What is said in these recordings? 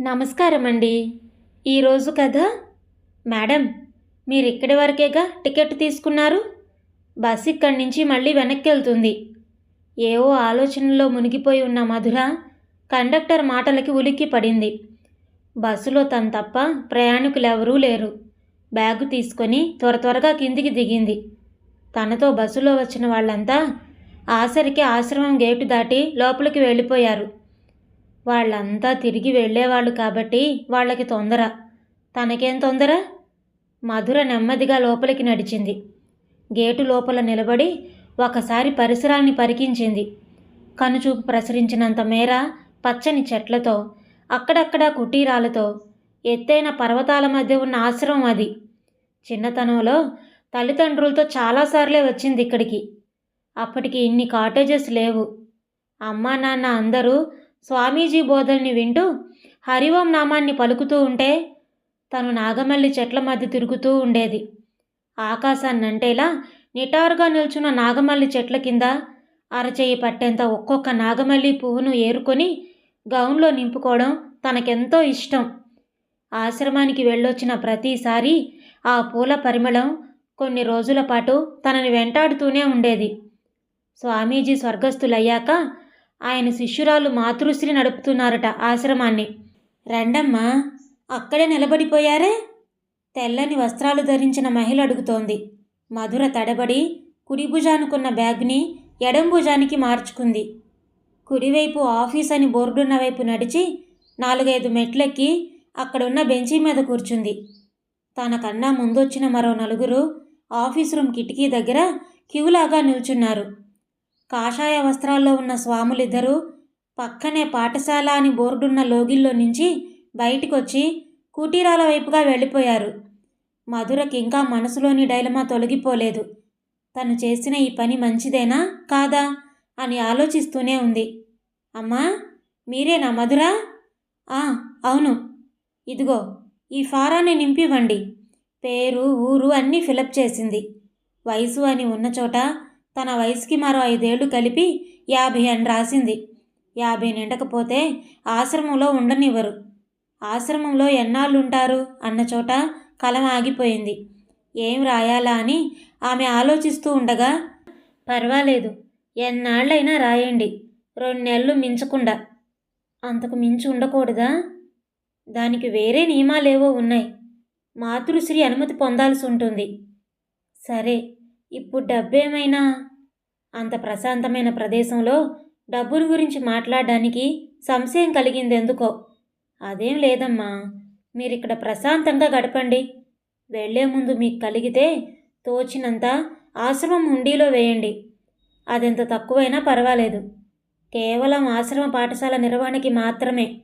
నమస్కారం అండి ఈరోజు కథ మేడం మీరు ఇక్కడి వరకేగా టికెట్ తీసుకున్నారు? బస్ ఇక్కడి నుంచి మళ్ళీ వెనక్కి వెళ్తుంది ఏవో ఆలోచనలో మునిగిపోయి ఉన్న మధుర కండక్టర్ మాటలకి ఉలిక్కి పడింది. బస్సులో తను తప్ప ప్రయాణికులు ఎవరూ లేరు. బ్యాగు తీసుకొని త్వర త్వరగా కిందికి దిగింది. తనతో బస్సులో వచ్చిన వాళ్ళంతా ఆసరికి ఆశ్రమం గేటు దాటి లోపలికి వెళ్ళిపోయారు. వాళ్ళంతా తిరిగి వెళ్ళేవాళ్ళు కాబట్టి వాళ్ళకి తొందర. తనకేం తొందర? మధుర నెమ్మదిగా లోపలికి నడిచింది. గేటు లోపల నిలబడి ఒకసారి పరిసరాల్ని పరికించింది. కనుచూపు ప్రసరించినంత మేర పచ్చని చెట్లతో అక్కడక్కడ కుటీరాలతో ఎత్తైన పర్వతాల మధ్య ఉన్న ఆశ్రమం అది. చిన్నతనంలో తల్లిదండ్రులతో చాలాసార్లే వచ్చింది ఇక్కడికి. అప్పటికి ఇన్ని కాటేజెస్ లేవు. అమ్మా నాన్న అందరూ స్వామీజీ బోధల్ని వింటూ హరివం నామాన్ని పలుకుతూ ఉంటే తను నాగమల్లి చెట్ల మధ్య తిరుగుతూ ఉండేది. ఆకాశాన్ని అంటేలా నిటారుగా నిల్చున్న నాగమల్లి చెట్ల కింద అరచేయి పట్టేంత ఒక్కొక్క నాగమల్లి పువ్వును ఏరుకొని గౌన్లో నింపుకోవడం తనకెంతో ఇష్టం. ఆశ్రమానికి వెళ్ళొచ్చిన ప్రతిసారి ఆ పూల పరిమళం కొన్ని రోజుల పాటు తనని వెంటాడుతూనే ఉండేది. స్వామీజీ స్వర్గస్థులయ్యాక ఆయన శిష్యురాలు మాతృశ్రీ నడుపుతున్నారట ఆశ్రమాన్ని. రండమ్మా అక్కడే నిలబడిపోయారే? తెల్లని వస్త్రాలు ధరించిన మహిళ అడుగుతోంది. మధుర తడబడి కుడి భుజానుకున్న బ్యాగ్ని ఎడం భుజానికి మార్చుకుంది. కుడివైపు ఆఫీస్ అని బోర్డున్న వైపు నడిచి నాలుగైదు మెట్లెక్కి అక్కడున్న బెంచీ మీద కూర్చుంది. తనకన్నా ముందొచ్చిన మరో నలుగురు ఆఫీస్ రూమ్ కిటికీ దగ్గర క్యూలాగా నిల్చున్నారు. కాషాయ వస్త్రాల్లో ఉన్న స్వాములిద్దరూ పక్కనే పాఠశాల అని బోర్డున్న లోగిల్లో నుంచి బయటికొచ్చి కుటీరాల వైపుగా వెళ్ళిపోయారు. మధురకి ఇంకా మనసులోని డైలమా తొలగిపోలేదు. తను చేసిన ఈ పని మంచిదేనా కాదా అని ఆలోచిస్తూనే ఉంది. అమ్మా మీరేనా మధుర? "ఆ, అవును. ఇదిగో ఈ ఫారాన్ని నింపివ్వండి. పేరు ఊరు అన్నీ ఫిలప్ చేసింది. వయసు అని ఉన్న చోట తన వయసుకి మరో ఐదేళ్ళు కలిపి యాభై అని రాసింది. యాభై నిండకపోతే ఆశ్రమంలో ఉండనివ్వరు. ఆశ్రమంలో ఎన్నాళ్ళు ఉంటారు అన్న చోట కలం ఆగిపోయింది ఏం రాయాలా అని ఆమె ఆలోచిస్తూ ఉండగా పర్వాలేదు ఎన్నాళ్ళైనా రాయండి. రెండు నెలలు మించకుండా. అంతకు మించి ఉండకూడదా? దానికి వేరే నియమాలేవో ఉన్నాయి. మాతృశ్రీ అనుమతి పొందాల్సి ఉంటుంది. సరే ఇప్పుడు డబ్బేమైనా? అంత ప్రశాంతమైన ప్రదేశంలో డబ్బుల గురించి మాట్లాడడానికి సంశయం కలిగింది ఎందుకో అదేం లేదమ్మా. మీరిక్కడ ప్రశాంతంగా గడపండి. వెళ్ళే ముందు మీకు కలిగితే తోచినంత ఆశ్రమం హుండీలో వేయండి. అదెంత తక్కువైనా పర్వాలేదు. కేవలం ఆశ్రమ పాఠశాల నిర్వహణకి మాత్రమే.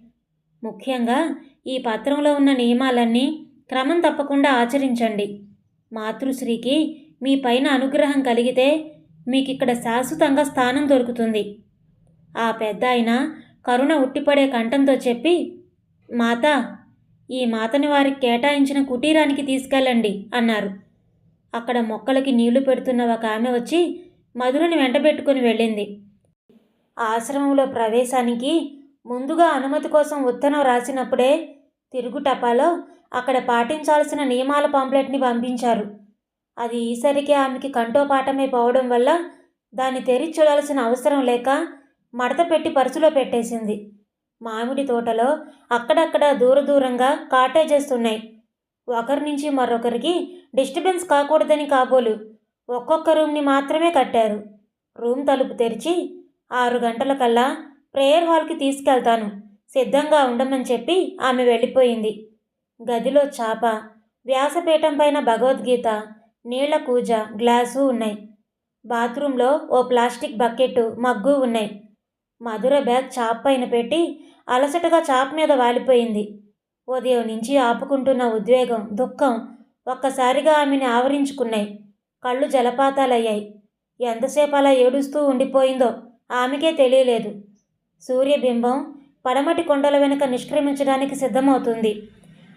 ముఖ్యంగా ఈ పత్రంలో ఉన్న నియమాలన్నీ క్రమం తప్పకుండా ఆచరించండి. మాతృశ్రీకి మీ పైన అనుగ్రహం కలిగితే మీకు ఇక్కడ శాశ్వతంగా స్థానం దొరుకుతుంది. ఆ పెద్ద ఆయన కరుణ ఉట్టిపడే కంఠంతో చెప్పి మాత ఈ మాతని వారికి కేటాయించిన కుటీరానికి తీసుకెళ్ళండి అన్నారు. అక్కడ మొక్కలకి నీళ్ళు పెడుతున్న ఒక ఆమె వచ్చి మధురని వెంటబెట్టుకుని వెళ్ళింది. ఆశ్రమంలో ప్రవేశానికి ముందుగా అనుమతి కోసం ఉత్తరం రాసినప్పుడే తిరుగు టపాలో అక్కడ పాటించాల్సిన నియమాల పాంప్లెట్ని పంపించారు. అది ఈసరికి ఆమెకి కంఠోపాఠమే పోవడం వల్ల దాన్ని తెరిచి చూడాల్సిన అవసరం లేక మడత పెట్టి పరుసులో పెట్టేసింది. మామిడి తోటలో అక్కడక్కడ దూర దూరంగా కాటేజెస్ ఉన్నాయి. ఒకరి నుంచి మరొకరికి డిస్టర్బెన్స్ కాకూడదని కాబోలు ఒక్కొక్క రూమ్ని మాత్రమే కట్టారు. రూమ్ తలుపు తెరిచి ఆరు గంటలకల్లా ప్రేయర్ హాల్కి తీసుకెళ్తాను. సిద్ధంగా ఉండమని చెప్పి ఆమె వెళ్ళిపోయింది. గదిలో చాప వ్యాసపీఠం పైన భగవద్గీత నీళ్ళ కూజ గ్లాసు ఉన్నాయి. బాత్రూంలో ఓ ప్లాస్టిక్ బకెట్ మగ్గు ఉన్నాయి. మధుర బ్యాగ్ చాప్ పైన పెట్టి అలసటగా చాప్ మీద వాలిపోయింది. ఉదయం నుంచి ఆపుకుంటున్న ఉద్వేగం దుఃఖం ఒక్కసారిగా ఆమెని ఆవరించుకున్నాయి. కళ్ళు జలపాతాలయ్యాయి. ఎంతసేపు అలా ఏడుస్తూ ఉండిపోయిందో ఆమెకే తెలియలేదు. సూర్యబింబం పడమటి కొండల వెనుక నిష్క్రమించడానికి సిద్ధమవుతుంది.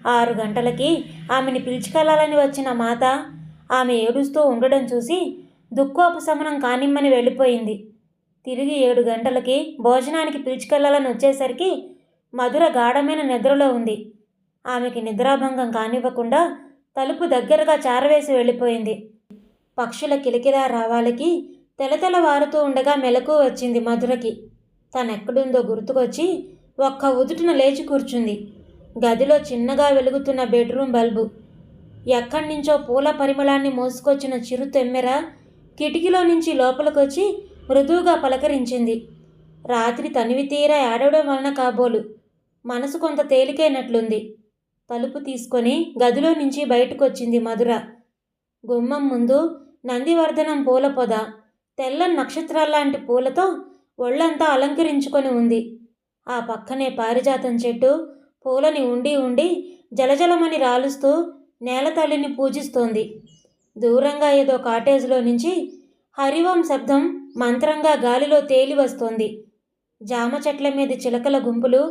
ఆరు గంటలకి ఆమెని పిలుచుకెళ్ళాలని వచ్చిన మాత ఆమె ఏడుస్తూ ఉండడం చూసి దుఃఖోపశమనం కానిమ్మని వెళ్ళిపోయింది. తిరిగి ఏడు గంటలకి భోజనానికి పిలుచుకెళ్ళాలని వచ్చేసరికి మధుర గాఢమైన నిద్రలో ఉంది. ఆమెకి నిద్రాభంగం కానివ్వకుండా తలుపు దగ్గరగా చారవేసి వెళ్ళిపోయింది. పక్షుల కిలకిలా రావాలకి తెలతెలవారుతూ ఉండగా మెలకు వచ్చింది మధురకి. తనెక్కడుందో గుర్తుకొచ్చి ఒక్క ఉదుటున లేచి కూర్చుంది. గదిలో చిన్నగా వెలుగుతున్న బెడ్రూమ్ బల్బు ఎక్కడి నుంచో పూల పరిమళాన్ని మోసుకొచ్చిన చిరు తెమ్మెర కిటికీలో నుంచి లోపలికొచ్చి మృదువుగా పలకరించింది. రాత్రి తనివి తీరా ఏడవడం వలన కాబోలు. మనసు కొంత తేలికైనట్లుంది. తలుపు తీసుకొని గదిలో నుంచి బయటకొచ్చింది మధుర. గుమ్మం ముందు నందివర్ధనం పూల పొద. తెల్ల నక్షత్రాల్లాంటి పూలతో ఒళ్ళంతా అలంకరించుకొని ఉంది. ఆ పక్కనే పారిజాతం చెట్టు. పూలని ఉండి ఉండి జలజలమని రాలుస్తూ నేల తల్లిని పూజిస్తోంది. దూరంగా ఏదో కాటేజ్లో నుంచి హరివం శబ్దం మంత్రంగా గాలిలో తేలి వస్తోంది. జామ చెట్ల మీద చిలకల గుంపులు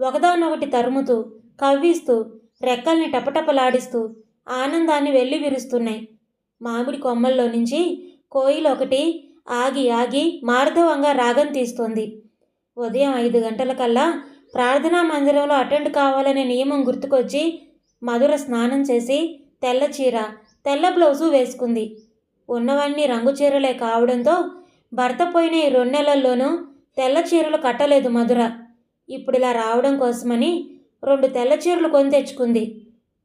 ఒకదానొకటి తరుముతూ కవ్విస్తూ రెక్కల్ని టపటపలాడిస్తూ ఆనందాన్ని వెళ్ళి విరుస్తున్నాయి. మామిడి కొమ్మల్లో నుంచి కోయిలు ఒకటి ఆగి ఆగి మార్ధవంగా రాగం తీస్తోంది. ఉదయం ఐదు గంటలకల్లా ప్రార్థనా మందిరంలో అటెండ్ కావాలనే నియమం గుర్తుకొచ్చి మధుర స్నానం చేసి తెల్ల చీర తెల్ల బ్లౌజు వేసుకుంది. ఉన్నవన్నీ రంగు చీరలే కావడంతో భర్త పోయిన ఈ రెండు నెలల్లోనూ తెల్ల చీరలు కట్టలేదు మధుర. ఇప్పుడు ఇలా రావడం కోసమని రెండు తెల్ల చీరలు కొని తెచ్చుకుంది.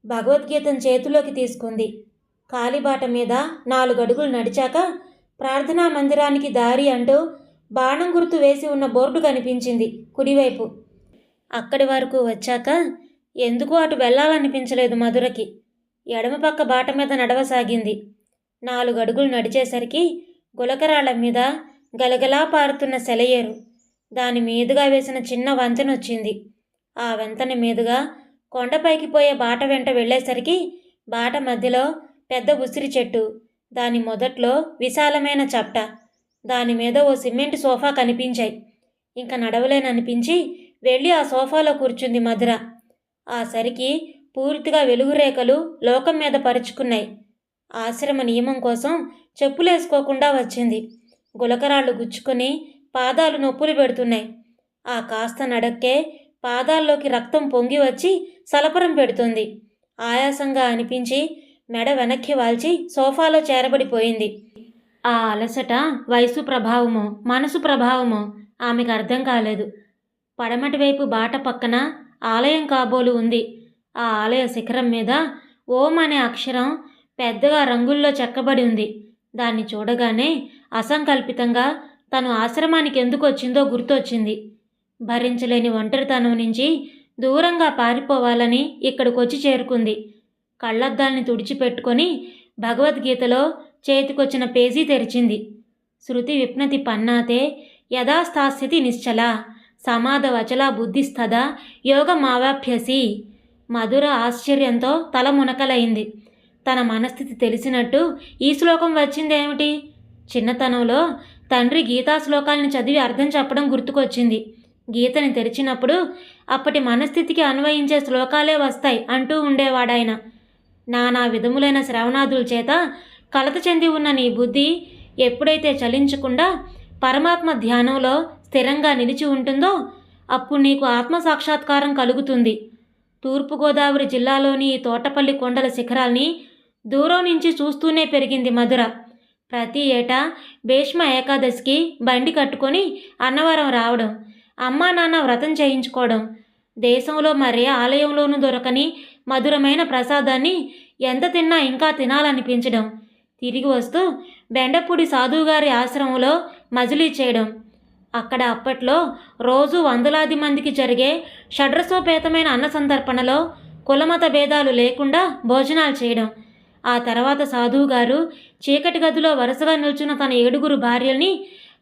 భగవద్గీతను చేతిలోకి తీసుకుంది. కాలిబాట మీద నాలుగు అడుగులు నడిచాక ప్రార్థనా మందిరానికి దారి అంటూ బాణం గుర్తు వేసి ఉన్న బోర్డు కనిపించింది కుడివైపు. అక్కడి వరకు వచ్చాక ఎందుకు అటు వెళ్ళాలనిపించలేదు మధురకి? ఎడమ పక్క బాట మీద నడవసాగింది. నాలుగు అడుగులు నడిచేసరికి గులకరాళ్ళ మీద గలగలా పారుతున్న సెలయేరు. దాని మీదుగా వేసిన చిన్న వంతెన వచ్చింది ఆ వంతెన మీదుగా కొండపైకి పోయే బాట వెంట వెళ్ళేసరికి బాట మధ్యలో పెద్ద ఉసిరి చెట్టు. దాని మొదట్లో విశాలమైన చప్ట. దాని మీద ఓ సిమెంట్ సోఫా కనిపించాయి. ఇంకా నడవలేననిపించి వెళ్ళి ఆ సోఫాలో కూర్చుంది మధుర. ఆ సరికి పూర్తిగా వెలుగురేఖలు లోకం మీద పరుచుకున్నాయి. ఆశ్రమ నియమం కోసం చెప్పులేసుకోకుండా వచ్చింది. గులకరాళ్ళు గుచ్చుకొని పాదాలు నొప్పులు పెడుతున్నాయి. ఆ కాస్త నడక్కే పాదాల్లోకి రక్తం పొంగి వచ్చి సలపరం పెడుతుంది. ఆయాసంగా అనిపించి మెడ వెనక్కి వాల్చి సోఫాలో చేరబడిపోయింది. ఆ అలసట వయసు ప్రభావమో మనసు ప్రభావమో ఆమెకు అర్థం కాలేదు. పడమటి వైపు బాట పక్కన ఆలయం కాబోలు ఉంది. ఆ ఆలయ శిఖరం మీద ఓం అనే అక్షరం పెద్దగా రంగుల్లో చెక్కబడి ఉంది. దాన్ని చూడగానే అసంకల్పితంగా తను ఆశ్రమానికి ఎందుకు వచ్చిందో గుర్తొచ్చింది. భరించలేని ఒంటరితనం నుంచి దూరంగా పారిపోవాలని ఇక్కడికొచ్చి చేరుకుంది. కళ్ళద్దాల్ని తుడిచిపెట్టుకొని భగవద్గీతలో చేతికొచ్చిన పేజీ తెరిచింది. శృతి విప్నతి పన్నాతే యథాస్థాస్థితి నిశ్చల. సమాధ బుద్ధిస్తదా? యోగమావాప్యసి. యోగమావాభ్యసి మధుర ఆశ్చర్యంతో తల మునకలైంది. తన మనస్థితి తెలిసినట్టు ఈ శ్లోకం వచ్చిందేమిటి? చిన్నతనంలో తండ్రి గీతా శ్లోకాలను చదివి అర్థం చెప్పడం గుర్తుకొచ్చింది. గీతని తెరిచినప్పుడు అప్పటి మనస్థితికి అన్వయించే శ్లోకాలే వస్తాయి అంటూ ఉండేవాడాయన. నానా విధములైన శ్రవణాదుల చేత కలత చెంది ఉన్న నీ బుద్ధి ఎప్పుడైతే చలించకుండా పరమాత్మ ధ్యానంలో స్థిరంగా నిలిచి ఉంటుందో అప్పుడు నీకు ఆత్మ సాక్షాత్కారం కలుగుతుంది. తూర్పుగోదావరి జిల్లాలోని ఈ తోటపల్లి కొండల శిఖరాల్ని దూరం నుంచి చూస్తూనే పెరిగింది మధుర. ప్రతి ఏటా భీష్మ ఏకాదశికి బండి కట్టుకొని అన్నవరం రావడం అమ్మా నాన్న వ్రతం చేయించుకోవడం దేశంలో మరే ఆలయంలోనూ దొరకని మధురమైన ప్రసాదాన్ని ఎంత తిన్నా ఇంకా తినాలనిపించడం తిరిగి వస్తూ బెండపూడి సాధువుగారి ఆశ్రమంలో మజిలీ చేయడం అక్కడ అప్పట్లో రోజు వందలాది మందికి జరిగే షడ్రసోపేతమైన అన్న సందర్పణలో కులమత భేదాలు లేకుండా భోజనాలు చేయడం. ఆ తర్వాత సాధువు గారు చీకటి గదిలో వరుసగా నిల్చున్న తన ఏడుగురు భార్యల్ని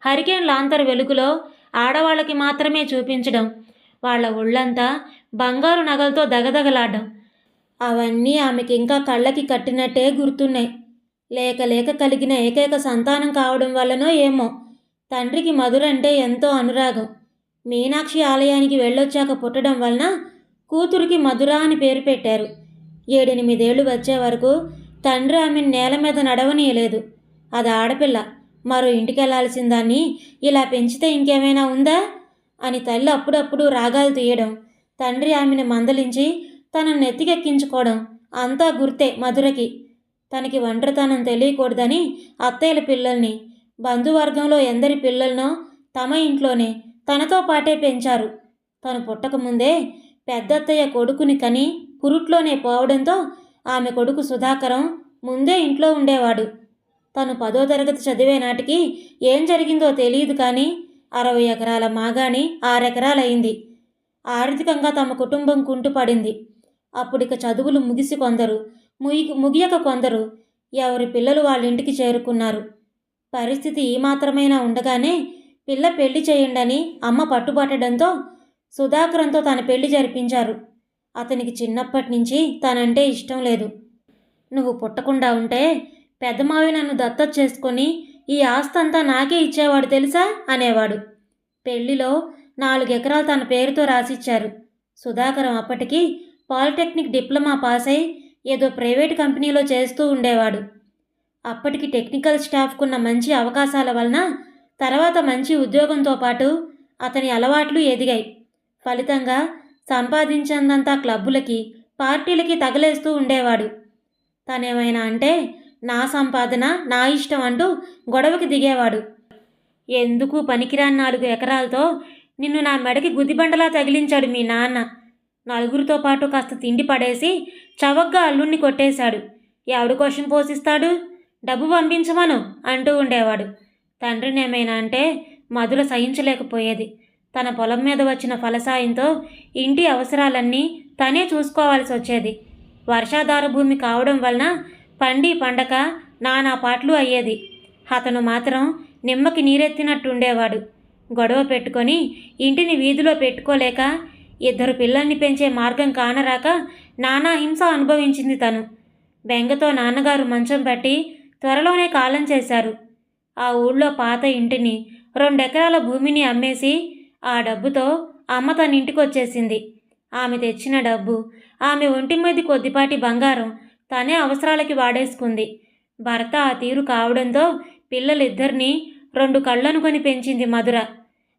హరికేన్ లాంతర్ వెలుగులో ఆడవాళ్ళకి మాత్రమే చూపించడం. వాళ్ళ ఒళ్ళంతా బంగారు నగలతో దగదగలాడడం. అవన్నీ ఆమెకి ఇంకా కళ్ళకి కట్టినట్టే గుర్తున్నాయి. లేక లేక కలిగిన ఏకైక సంతానం కావడం వల్లనో ఏమో. తండ్రికి మధురంటే ఎంతో అనురాగం. మీనాక్షి ఆలయానికి వెళ్ళొచ్చాక పుట్టడం వలన కూతురికి మధుర అని పేరు పెట్టారు. ఏడెనిమిదేళ్ళు వచ్చే వరకు తండ్రి ఆమెను నేల మీద నడవనీయలేదు. అది ఆడపిల్ల. మరో ఇంటికి దాన్ని ఇలా పెంచితే ఇంకేమైనా ఉందా? అని తల్లి అప్పుడప్పుడు రాగాలు తీయడం తండ్రి ఆమెను మందలించి తనను నెత్తికెక్కించుకోవడం అంతా గుర్తే మధురకి. తనకి ఒంటరితనం తెలియకూడదని అత్తయ్యల పిల్లల్ని బంధువర్గంలో ఎందరి పిల్లలనో తమ ఇంట్లోనే తనతో పాటే పెంచారు. తను పుట్టకముందే పెద్దత్తయ్య కొడుకుని కని పురుట్లోనే పోవడంతో ఆమె కొడుకు సుధాకరం ముందే ఇంట్లో ఉండేవాడు. తను పదో తరగతి చదివే నాటికి ఏం జరిగిందో తెలియదు కానీ అరవై ఎకరాల మాగాణి ఆరెకరాలయింది. ఆర్థికంగా తమ కుటుంబం కుంటుపడింది. అప్పుడిక చదువులు ముగిసి కొందరు ముగి ముగియక కొందరు ఎవరి పిల్లలు వాళ్ళ ఇంటికి చేరుకున్నారు. పరిస్థితి ఈ మాత్రమైనా ఉండగానే పిల్ల పెళ్ళి చేయండని అమ్మ పట్టుబట్టడంతో సుధాకరంతో తన పెళ్ళి జరిపించారు. అతనికి చిన్నప్పటి నుంచి తనంటే ఇష్టం లేదు. నువ్వు పుట్టకుండా ఉంటే పెద్దమావి నన్ను దత్తత చేసుకొని ఈ ఆస్తంతా నాకే ఇచ్చేవాడు తెలుసా? అనేవాడు. పెళ్ళిలో నాలుగు ఎకరాలు తన పేరుతో రాసిచ్చారు. సుధాకరం అప్పటికి పాలిటెక్నిక్ డిప్లొమా పాస్ అయి ఏదో ప్రైవేట్ కంపెనీలో చేస్తూ ఉండేవాడు. అప్పటికి టెక్నికల్ స్టాఫ్కున్న మంచి అవకాశాల వలన తర్వాత మంచి ఉద్యోగంతో పాటు అతని అలవాట్లు ఎదిగాయి. ఫలితంగా సంపాదించినంతా క్లబ్బులకి పార్టీలకి తగలేస్తూ ఉండేవాడు. తనేమైనా అంటే నా సంపాదన నా ఇష్టం అంటూ గొడవకి దిగేవాడు. ఎందుకు పనికిరాని నాలుగు ఎకరాలతో నిన్ను నా మెడకి గుదిబండలా తగిలించాడు మీ నాన్న. నలుగురితో పాటు కాస్త తిండి పడేసి చవగ్గా అల్లుణ్ణి కొట్టేశాడు. ఎవడు క్వశ్చన్ పోషిస్తాడు? డబ్బు పంపించమను అంటూ ఉండేవాడు. తండ్రినేమైనా అంటే మధుల సహించలేకపోయేది. తన పొలం మీద వచ్చిన ఫలసాయంతో ఇంటి అవసరాలన్నీ తనే చూసుకోవాల్సి వచ్చేది. వర్షాధార భూమి కావడం వలన పండి పండక నానా పాటలు అయ్యేది. అతను మాత్రం నిమ్మకి నీరెత్తినట్టుండేవాడు. గొడవ పెట్టుకొని ఇంటిని వీధిలో పెట్టుకోలేక ఇద్దరు పిల్లల్ని పెంచే మార్గం కానరాక నానా హింస అనుభవించింది తను. బెంగతో నాన్నగారు మంచం పట్టి త్వరలోనే కాలం చేశారు. ఆ ఊళ్ళో పాత ఇంటిని రెండెకరాల భూమిని అమ్మేసి ఆ డబ్బుతో అమ్మ తన ఇంటికొచ్చేసింది. ఆమె తెచ్చిన డబ్బు ఆమె ఒంటి మీద కొద్దిపాటి బంగారం తనే అవసరాలకి వాడేసుకుంది. భర్త ఆ తీరు కావడంతో పిల్లలిద్దరినీ రెండు కళ్ళను కొని పెంచింది మధుర.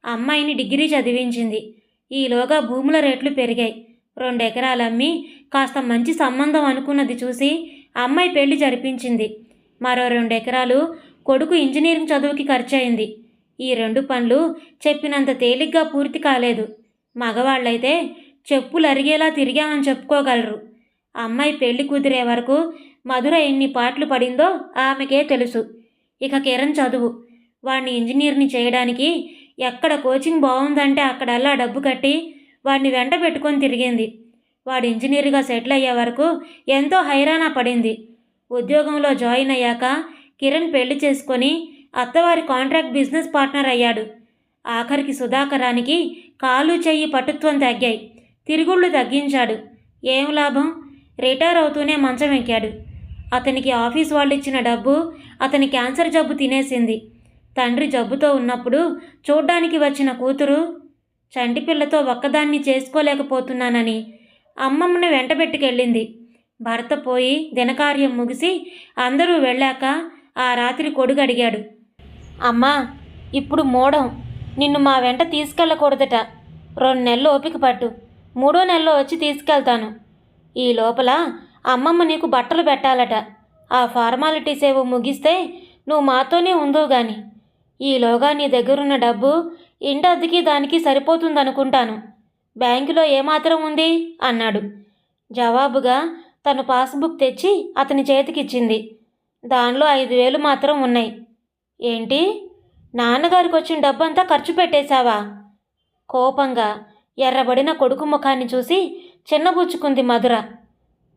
అమ్మాయిని డిగ్రీ చదివించింది. ఈలోగా భూముల రేట్లు పెరిగాయి. రెండు ఎకరాలు అమ్మి కాస్త మంచి సంబంధం అనుకున్నది చూసి అమ్మాయి పెళ్ళి జరిపించింది. మరో రెండు ఎకరాలు కొడుకు ఇంజనీరింగ్ చదువుకి ఖర్చయింది. ఈ రెండు పనులు చెప్పినంత తేలిగ్గా పూర్తి కాలేదు. మగవాళ్ళైతే చెప్పులు అరిగేలా తిరిగామని చెప్పుకోగలరు. అమ్మాయి పెళ్ళి కుదిరే వరకు మధుర ఎన్ని పాటలు పడిందో ఆమెకే తెలుసు. ఇక కిరణ్ చదువు. వాడిని ఇంజనీర్ని చేయడానికి ఎక్కడ కోచింగ్ బాగుందంటే అక్కడల్లా డబ్బు కట్టి వాడిని వెంట పెట్టుకొని తిరిగింది. వాడు ఇంజనీర్గా సెటిల్ అయ్యే వరకు ఎంతో హైరాణ పడింది. ఉద్యోగంలో జాయిన్ అయ్యాక కిరణ్ పెళ్ళి చేసుకొని అత్తవారి కాంట్రాక్ట్ బిజినెస్ పార్ట్నర్ అయ్యాడు. ఆఖరికి సుధాకరానికి కాలు చెయ్యి పటుత్వం తగ్గాయి. తిరుగుళ్ళు తగ్గించాడు. ఏం లాభం? రిటైర్ అవుతూనే మంచం ఎక్కాడు. అతనికి ఆఫీస్ వాళ్ళు ఇచ్చిన డబ్బు అతని క్యాన్సర్ జబ్బు తినేసింది. తండ్రి జబ్బుతో ఉన్నప్పుడు చూడ్డానికి వచ్చిన కూతురు చంటిపిల్లతో ఒక్కదాన్ని చేసుకోలేకపోతున్నానని అమ్మమ్మని వెంటబెట్టుకెళ్ళింది. భర్త పోయి దినకార్యం ముగిసి అందరూ వెళ్ళాక ఆ రాత్రి కొడుకు అడిగాడు. అమ్మా ఇప్పుడు మూడం. నిన్ను మా వెంట తీసుకెళ్ళకూడదట. రెండు నెలలు ఓపిక పట్టు. మూడో నెలలో వచ్చి తీసుకెళ్తాను. ఈ లోపల అమ్మమ్మ నీకు బట్టలు పెట్టాలట. ఆ ఫార్మాలిటీస్ ఏవో ముగిస్తే నువ్వు మాతోనే ఉందో గాని. ఈలోగా నీ దగ్గరున్న డబ్బు ఇంటి అద్దెకి దానికి సరిపోతుందనుకుంటాను. బ్యాంకులో ఏమాత్రం ఉంది? అన్నాడు. జవాబుగా తను పాస్బుక్ తెచ్చి అతని చేతికిచ్చింది. దానిలో ఐదు వేలు మాత్రం ఉన్నాయి. ఏంటి? నాన్నగారికి వచ్చిన డబ్బంతా ఖర్చు పెట్టేశావా? కోపంగా ఎర్రబడిన కొడుకు ముఖాన్ని చూసి చిన్నబుచ్చుకుంది మధుర.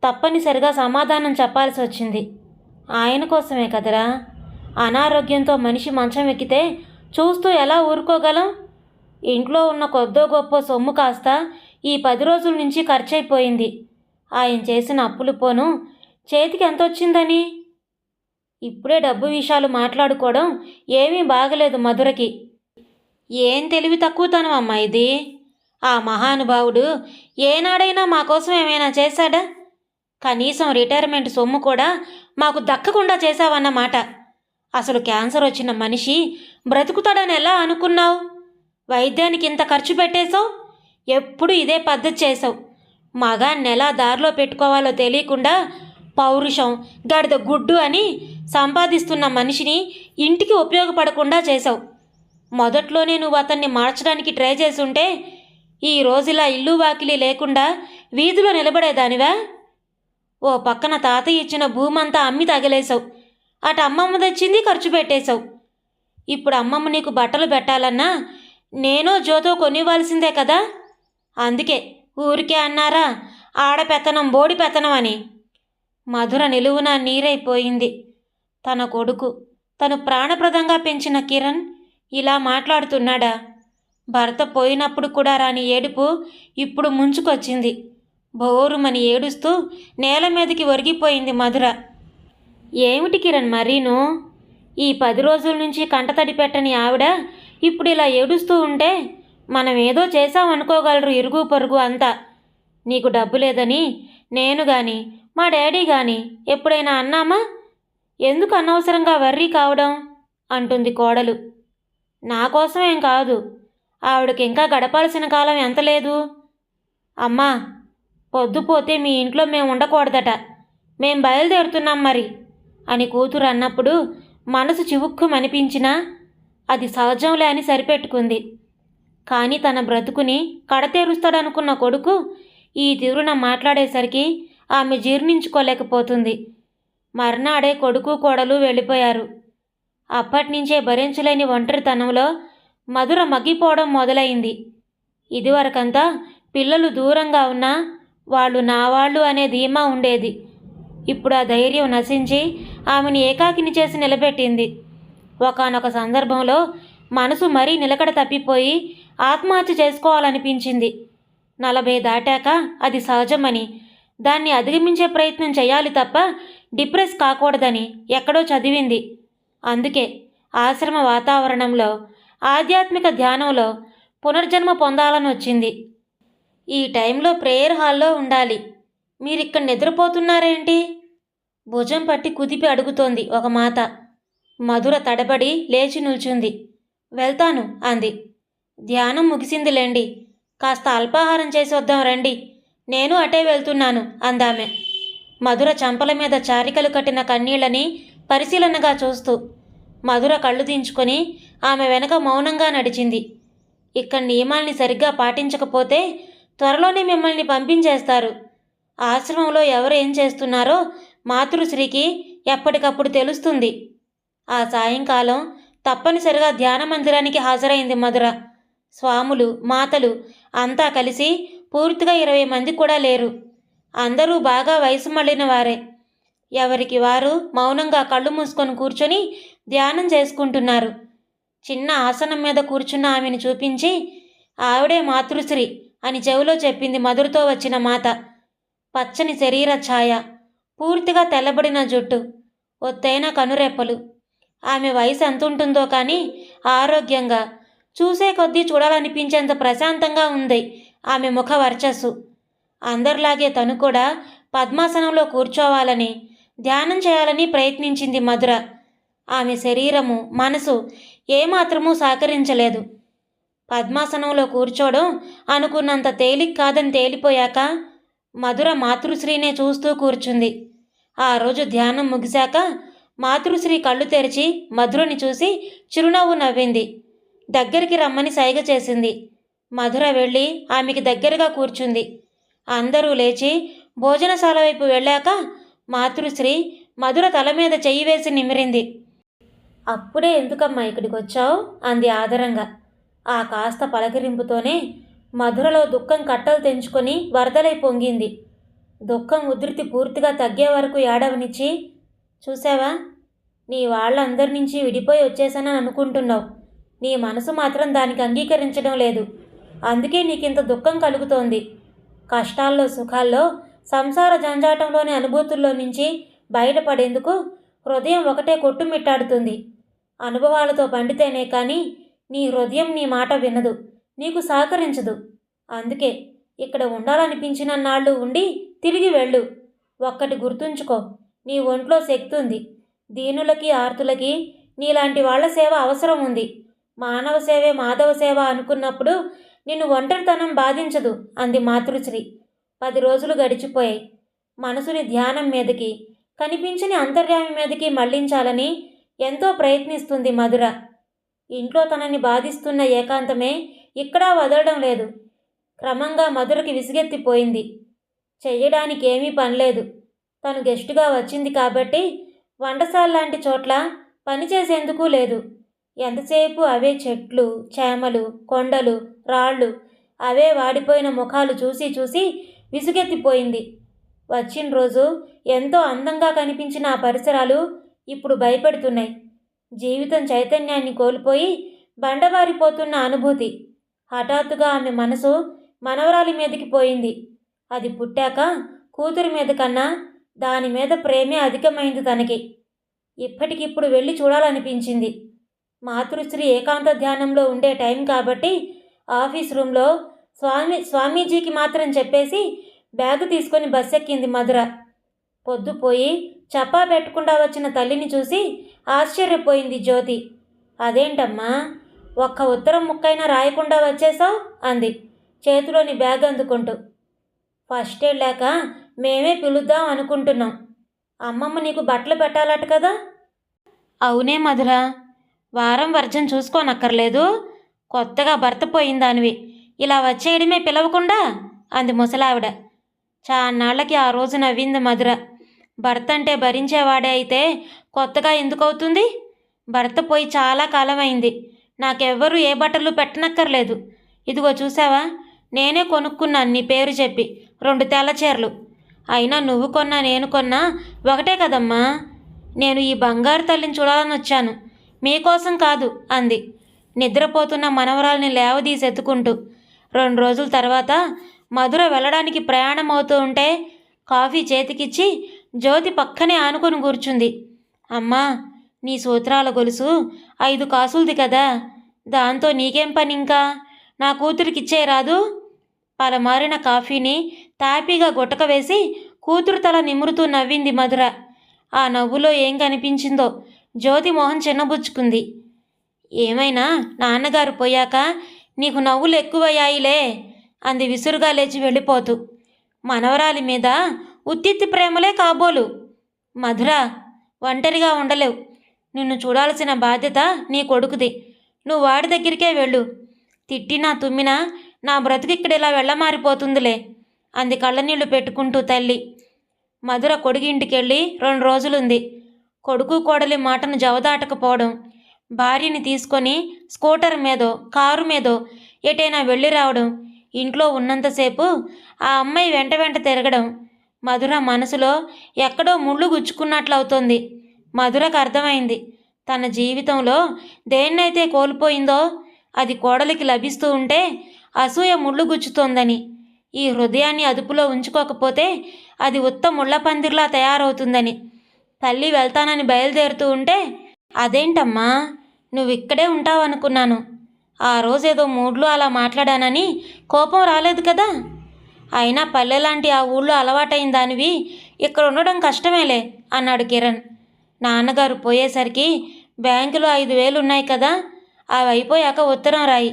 తప్పనిసరిగా సమాధానం చెప్పాల్సి వచ్చింది. ఆయన కోసమే కదరా? అనారోగ్యంతో మనిషి మంచం ఎక్కితే చూస్తూ ఎలా ఊరుకోగలం? ఇంట్లో ఉన్న కొద్దో గొప్ప సొమ్ము కాస్త ఈ పది రోజుల నుంచి ఖర్చయిపోయింది ఆయన చేసిన అప్పులు పోను. చేతికి ఎంత వచ్చిందని ఇప్పుడే డబ్బు విషయాలు మాట్లాడుకోవడం ఏమీ బాగలేదు మధురకి. ఏం తెలివి తక్కువతనం అమ్మా ఇది? ఆ మహానుభావుడు ఏనాడైనా మా కోసం ఏమైనా చేశాడా? కనీసం రిటైర్మెంట్ సొమ్ము కూడా మాకు దక్కకుండా చేశావన్నమాట. అసలు క్యాన్సర్ వచ్చిన మనిషి బ్రతుకుతాడని ఎలా అనుకున్నావు? వైద్యానికి ఇంత ఖర్చు పెట్టేశావు? ఎప్పుడు ఇదే పద్ధతి చేసావు మగాన్ని ఎలా దారిలో పెట్టుకోవాలో తెలియకుండా పౌరుషం గడిద గుడ్డు అని సంపాదిస్తున్న మనిషిని ఇంటికి ఉపయోగపడకుండా చేసావు మొదట్లోనే నువ్వు అతన్ని మార్చడానికి ట్రై చేసుంటే ఈ రోజులా ఇల్లు వాకిలి లేకుండా వీధిలో నిలబడేదానివా? ఓ పక్కన తాతయ్య ఇచ్చిన భూమంతా అమ్మి తగిలేసావు అటు అమ్మమ్మ తెచ్చింది ఖర్చు పెట్టేశావు. ఇప్పుడు అమ్మమ్మ నీకు బట్టలు పెట్టాలన్నా నేనో జోతో కొనివ్వాల్సిందే కదా? అందుకే ఊరికే అన్నారా? ఆడపెత్తనం బోడి పెత్తనం అని. మధుర నిలువున నీరైపోయింది. తన కొడుకు తను ప్రాణప్రదంగా పెంచిన కిరణ్ ఇలా మాట్లాడుతున్నాడా? భర్త పోయినప్పుడు కూడా రాని ఏడుపు ఇప్పుడు ముంచుకొచ్చింది. బోరుమని ఏడుస్తూ నేల మీదకి ఒరిగిపోయింది మధుర. ఏమిటి కిరణ్ మరీను ఈ పది రోజుల నుంచి కంటతడి పెట్టని ఆవిడ ఇప్పుడు ఇలా ఏడుస్తూ ఉంటే మనం ఏదో చేసాం అనుకోగలరు ఇరుగు పొరుగు అంతా. నీకు డబ్బు లేదని నేను కానీ మా డాడీ కానీ ఎప్పుడైనా అన్నామా? ఎందుకు అనవసరంగా వర్రీ కావడం? అంటుంది కోడలు. నా కోసమేం కాదు. ఆవిడకి ఇంకా గడపాల్సిన కాలం ఎంత లేదు? అమ్మా పొద్దుపోతే మీ ఇంట్లో మేము ఉండకూడదట. మేం బయలుదేరుతున్నాం మరి అని కూతురు అన్నప్పుడు మనసు చివుక్కుమనిపించినా అది సహజంలే అని సరిపెట్టుకుంది. కానీ తన బ్రతుకుని కడతేరుస్తాడనుకున్న కొడుకు ఈ తీరున మాట్లాడేసరికి ఆమె జీర్ణించుకోలేకపోతుంది. మర్నాడే కొడుకు కోడలు వెళ్ళిపోయారు. అప్పటినుంచే భరించలేని ఒంటరితనంలో మధుర మగ్గిపోవడం మొదలైంది. ఇదివరకంతా పిల్లలు దూరంగా ఉన్నా వాళ్ళు నా వాళ్ళు అనే ధీమా ఉండేది. ఇప్పుడు ఆ ధైర్యం నశించి ఆమెను ఏకాకిని చేసి నిలబెట్టింది. ఒకానొక సందర్భంలో మనసు మరీ నిలకడ తప్పిపోయి ఆత్మహత్య చేసుకోవాలనిపించింది. నలభై దాటాక అది సహజమని దాన్ని అధిగమించే ప్రయత్నం చేయాలి తప్ప డిప్రెస్ కాకూడదని ఎక్కడో చదివింది. అందుకే ఆశ్రమ వాతావరణంలో ఆధ్యాత్మిక ధ్యానంలో పునర్జన్మ పొందాలని వచ్చింది. ఈ టైంలో ప్రేయర్ హాల్లో ఉండాలి. మీరిక్కడ నిద్రపోతున్నారేంటి? భుజం పట్టి కుదిపి అడుగుతోంది ఒక మాత. మధుర తడబడి లేచి నిల్చుంది. వెళ్తాను అంది. ధ్యానం ముగిసిందిలేండి. కాస్త అల్పాహారం చేసి వద్దాం రండి. నేను అటే వెళ్తున్నాను అందామె. మధుర చంపల మీద చారికలు కట్టిన కన్నీళ్ళని పరిశీలనగా చూస్తూ మధుర కళ్ళు దించుకొని ఆమె వెనక మౌనంగా నడిచింది. ఇక్కడ నియమాల్ని సరిగ్గా పాటించకపోతే త్వరలోనే మిమ్మల్ని పంపించేస్తారు. ఆశ్రమంలో ఎవరు ఏం చేస్తున్నారో మాతృశ్రీకి ఎప్పటికప్పుడు తెలుస్తుంది. ఆ సాయంకాలం తప్పనిసరిగా ధ్యాన మందిరానికి హాజరైంది మధుర. స్వాములు మాతలు అంతా కలిసి పూర్తిగా ఇరవై మంది కూడా లేరు. అందరూ బాగా వయసు మళ్ళిన వారే. ఎవరికి వారు మౌనంగా కళ్ళు మూసుకొని కూర్చొని ధ్యానం చేసుకుంటున్నారు. చిన్న ఆసనం మీద కూర్చున్న ఆమెను చూపించి ఆవిడే మాతృశ్రీ అని చెవిలో చెప్పింది మధురతో వచ్చిన మాత. పచ్చని శరీర ఛాయ పూర్తిగా తెల్లబడిన జుట్టు ఒత్తైన కనురెప్పలు. ఆమె వయసు ఎంత ఉంటుందో కానీ ఆరోగ్యంగా చూసే కొద్దీ చూడాలనిపించేంత ప్రశాంతంగా ఉంది ఆమె ముఖ వర్చస్సు. అందరిలాగే తను కూడా పద్మాసనంలో కూర్చోవాలని ధ్యానం చేయాలని ప్రయత్నించింది మధుర. ఆమె శరీరము మనసు ఏమాత్రమూ సహకరించలేదు. పద్మాసనంలో కూర్చోవడం అనుకున్నంత తేలిక కాదని తేలిపోయాక మధుర మాతృశ్రీనే చూస్తూ కూర్చుంది. ఆ రోజు ధ్యానం ముగిశాక మాతృశ్రీ కళ్ళు తెరిచి మధురని చూసి చిరునవ్వు నవ్వింది. దగ్గరికి రమ్మని సైగ చేసింది. మధుర వెళ్ళి ఆమెకి దగ్గరగా కూర్చుంది. అందరూ లేచి భోజనశాల వైపు వెళ్ళాక మాతృశ్రీ మధుర తల మీద చెయ్యి వేసి నిమిరింది. అప్పుడే ఎందుకమ్మా ఇక్కడికి వచ్చావు అంది ఆదరంగా. ఆ కాస్త పలకరింపుతోనే మధురలో దుఃఖం కట్టలు తెంచుకొని వరదలై పొంగింది. దుఃఖం ఉధృతి పూర్తిగా తగ్గే వరకు ఏడవనిచ్చి చూసావా నీ వాళ్ళందరి నుంచి విడిపోయి వచ్చేసానని అనుకుంటున్నావు. నీ మనసు మాత్రం దానికి అంగీకరించడం లేదు. అందుకే నీకింత దుఃఖం కలుగుతోంది. కష్టాల్లో సుఖాల్లో సంసార జంజాటంలోని అనుభూతుల్లో నుంచి బయటపడేందుకు హృదయం ఒకటే కొట్టుమిట్టాడుతుంది. అనుభవాలతో పండితేనే కానీ నీ హృదయం నీ మాట వినదు నీకు సహకరించదు. అందుకే ఇక్కడ ఉండాలనిపించిన నాళ్ళు ఉండి తిరిగి వెళ్ళు. ఒక్కటి గుర్తుంచుకో నీ ఒంట్లో శక్తి ఉంది. దీనులకి ఆర్తులకి నీలాంటి వాళ్ళ సేవ అవసరం ఉంది. మానవ సేవే మాధవ సేవ అనుకున్నప్పుడు నిన్ను ఒంటరితనం బాధించదు అంది మాతృశ్రీ. పది రోజులు గడిచిపోయాయి. మనసుని ధ్యానం మీదకి కనిపించని అంతర్యామి మీదకి మళ్ళించాలని ఎంతో ప్రయత్నిస్తుంది మధుర. ఇంట్లో తనని బాధిస్తున్న ఏకాంతమే ఇక్కడా వదలడం లేదు. క్రమంగా మధురకి విసిగెత్తిపోయింది. చెయ్యడానికి ఏమీ పనిలేదు. తను గెస్టుగా వచ్చింది కాబట్టి వంటసాల లాంటి చోట్ల పని చేసేందుకు లేదు. ఎంతసేపు అవే చెట్లు చేమలు కొండలు రాళ్ళు అవే వాడిపోయిన ముఖాలు చూసి చూసి విసుగెత్తిపోయింది. వచ్చిన రోజు ఎంతో అందంగా కనిపించిన ఆ పరిసరాలు ఇప్పుడు భయపెడుతున్నాయి. జీవితం చైతన్యాన్ని కోల్పోయి బండబారిపోతున్న అనుభూతి. హఠాత్తుగా ఆమె మనసు మనవరాలి మీదకి పోయింది. అది పుట్టాక కూతురి మీద కన్నా దాని మీద ప్రేమే అధికమైంది తనకి. ఇప్పటికిప్పుడు వెళ్ళి చూడాలనిపించింది. మాతృశ్రీ ఏకాంత ధ్యానంలో ఉండే టైం కాబట్టి ఆఫీస్ రూమ్లో స్వామి స్వామీజీకి మాత్రం చెప్పేసి బ్యాగ్ తీసుకొని బస్ ఎక్కింది మధుర. పొద్దుపోయి చప్పా పెట్టకుండా వచ్చిన తల్లిని చూసి ఆశ్చర్యపోయింది జ్యోతి. అదేంటమ్మా ఒక్క ఉత్తరం ముక్కైనా రాయకుండా వచ్చేసావు అంది. చేతిలోని బ్యాగ్ అందుకుంటూ. ఫస్ట్ ఎయిడ్ లేక మేమే పిలుద్దాం అనుకుంటున్నాం. అమ్మమ్మ నీకు బట్టలు పెట్టాలట కదా? అవునే మధుర. వారం వర్జం చూసుకోనక్కర్లేదు. కొత్తగా భర్త పోయిందానివి. ఇలా వచ్చేయడమే పిలవకుండా అంది ముసలావిడ. చాన్నాళ్ళకి ఆ రోజు నవ్వింది మధుర. భర్త అంటే భరించేవాడే అయితే కొత్తగా ఎందుకు అవుతుంది భర్త పోయి చాలా కాలమైంది. నాకెవ్వరూ ఏ బట్టలు పెట్టనక్కర్లేదు. ఇదిగో చూసావా? నేనే కొనుక్కున్నాను నీ పేరు చెప్పి. రెండు తెల్ల చీరలు. అయినా నువ్వు కొన్నా నేను కొన్నా ఒకటే కదమ్మా. నేను ఈ బంగారు తల్లిని చూడాలని వచ్చాను. మీకోసం కాదు అంది. నిద్రపోతున్న మనవరాల్ని లేవదీసి ఎత్తుకుంటూ. రెండు రోజుల తర్వాత మధుర వెళ్ళడానికి ప్రయాణం అవుతూ ఉంటే కాఫీ చేతికిచ్చి జ్యోతి పక్కనే ఆనుకొని కూర్చుంది. అమ్మా నీ సూత్రాల గొలుసు ఐదు కాసులది కదా. దాంతో నీకేం పని ఇంకా నా కూతురికి రాదు? పలమారిన కాఫీని తాపీగా గుటక వేసి కూతురు తల నిమురుతూ నవ్వింది మధుర. ఆ నవ్వులో ఏం కనిపించిందో జ్యోతి మొహం చిన్నబుచ్చుకుంది. ఏమైనా? నాన్నగారు పోయాక నీకు నవ్వులు ఎక్కువయ్యాయిలే అంది విసురుగా లేచి వెళ్ళిపోతూ. మనవరాలి మీద ఉత్తిత్తి ప్రేమలే కాబోలు. మధుర ఒంటరిగా ఉండలేవు. నిన్ను చూడాల్సిన బాధ్యత నీ కొడుకుది. నువ్వు వాడి దగ్గరికే వెళ్ళు. తిట్టినా తుమ్మినా నా బ్రతుకు ఇక్కడ ఇలా వెళ్ళమారిపోతుందిలే అంది కళ్ళనీళ్ళు పెట్టుకుంటూ తల్లి. మధుర కొడుగింటికెళ్ళి రెండు రోజులుంది. కొడుకు కోడలి మాటను జవదాటకపోవడం భార్యని తీసుకొని స్కూటర్ మీదో కారు మీదో ఎటైనా వెళ్ళి రావడం ఇంట్లో ఉన్నంతసేపు ఆ అమ్మాయి వెంట వెంట తిరగడం మధుర మనసులో ఎక్కడో ముళ్ళు గుచ్చుకున్నట్లవుతోంది. మధురకు అర్థమైంది. తన జీవితంలో దేన్నైతే కోల్పోయిందో అది కోడలికి లభిస్తూ ఉంటే అసూయ ముళ్ళు గుచ్చుతోందని ఈ హృదయాన్ని అదుపులో ఉంచుకోకపోతే అది ఉత్త ముళ్ళ పందిర్లా తయారవుతుందని తల్లి వెళ్తానని బయలుదేరుతూ ఉంటే అదేంటమ్మా నువ్వు ఇక్కడే ఉంటావనుకున్నాను. ఆ రోజేదో మూడ్లో అలా మాట్లాడానని కోపం రాలేదు కదా. అయినా పల్లెలాంటి ఆ ఊళ్ళో అలవాటైన దానివి ఇక్కడ ఉండడం కష్టమేలే అన్నాడు కిరణ్. నాన్నగారు పోయేసరికి బ్యాంకులో ఐదు వేలు ఉన్నాయి కదా అవి అయిపోయాక ఉత్తరం రాయి.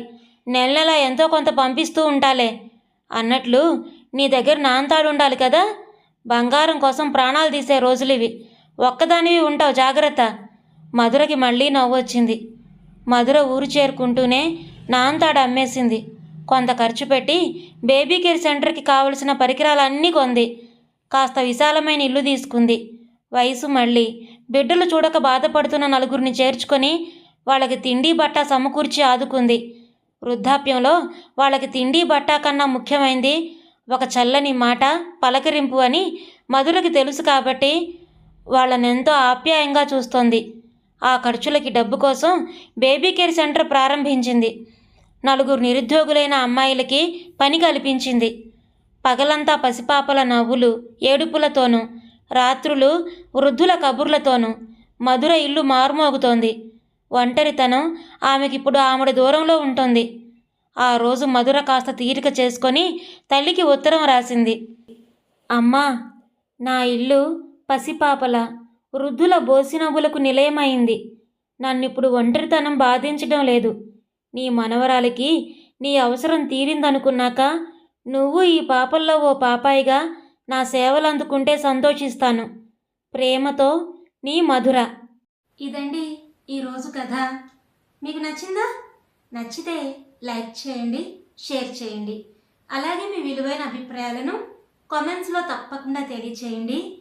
నెల నెల ఎంతో కొంత పంపిస్తూ ఉంటాలే. అన్నట్లు నీ దగ్గర నాంతాడు ఉండాలి కదా. బంగారం కోసం ప్రాణాలు తీసే రోజులు ఇవి ఒక్కదానివి ఉంటావు జాగ్రత్త. మధురకి మళ్ళీ నవ్వు వచ్చింది. మధుర ఊరు చేరుకుంటూనే నాంతాడు అమ్మేసింది. కొంత ఖర్చు పెట్టి బేబీ కేర్ సెంటర్కి కావలసిన పరికరాలన్నీ కొంది. కాస్త విశాలమైన ఇల్లు తీసుకుంది. వయసు మళ్ళీ. బిడ్డలు చూడక బాధపడుతున్న నలుగురిని చేర్చుకొని వాళ్ళకి తిండి బట్ట సమకూర్చి ఆదుకుంది. వృద్ధాప్యంలో వాళ్ళకి తిండి బట్ట కన్నా ముఖ్యమైంది ఒక చల్లని మాట పలకరింపు అని మధురకి తెలుసు కాబట్టి వాళ్ళని ఎంతో ఆప్యాయంగా చూస్తోంది. ఆ ఖర్చులకి డబ్బు కోసం బేబీ కేర్ సెంటర్ ప్రారంభించింది. నలుగురు నిరుద్యోగులైన అమ్మాయిలకి పని కల్పించింది. పగలంతా పసిపాపల నవ్వులు ఏడుపులతోనూ రాత్రులు వృద్ధుల కబుర్లతోనూ మధుర ఇల్లు మారుమోగుతోంది. ఒంటరితనం ఆమెకిప్పుడు ఆమెడ దూరంలో ఉంటుంది. ఆ రోజు మధుర కాస్త తీరిక చేసుకొని తల్లికి ఉత్తరం రాసింది. అమ్మా నా ఇల్లు పసిపాపల వృద్ధుల బోసినవ్వులకు నిలయమైంది. నన్నిప్పుడు ఒంటరితనం బాధించడం లేదు. నీ మనవరాలికి నీ అవసరం తీరిందనుకున్నాక నువ్వు ఈ పాపల్లో ఓ పాపాయిగా నా సేవలు అందుకుంటే సంతోషిస్తాను. ప్రేమతో నీ మధుర. ఇదండి ఈరోజు కథ. మీకు నచ్చిందా? నచ్చితే లైక్ చేయండి షేర్ చేయండి. అలాగే మీ విలువైన అభిప్రాయాలను కామెంట్స్లో తప్పకుండా తెలియచేయండి.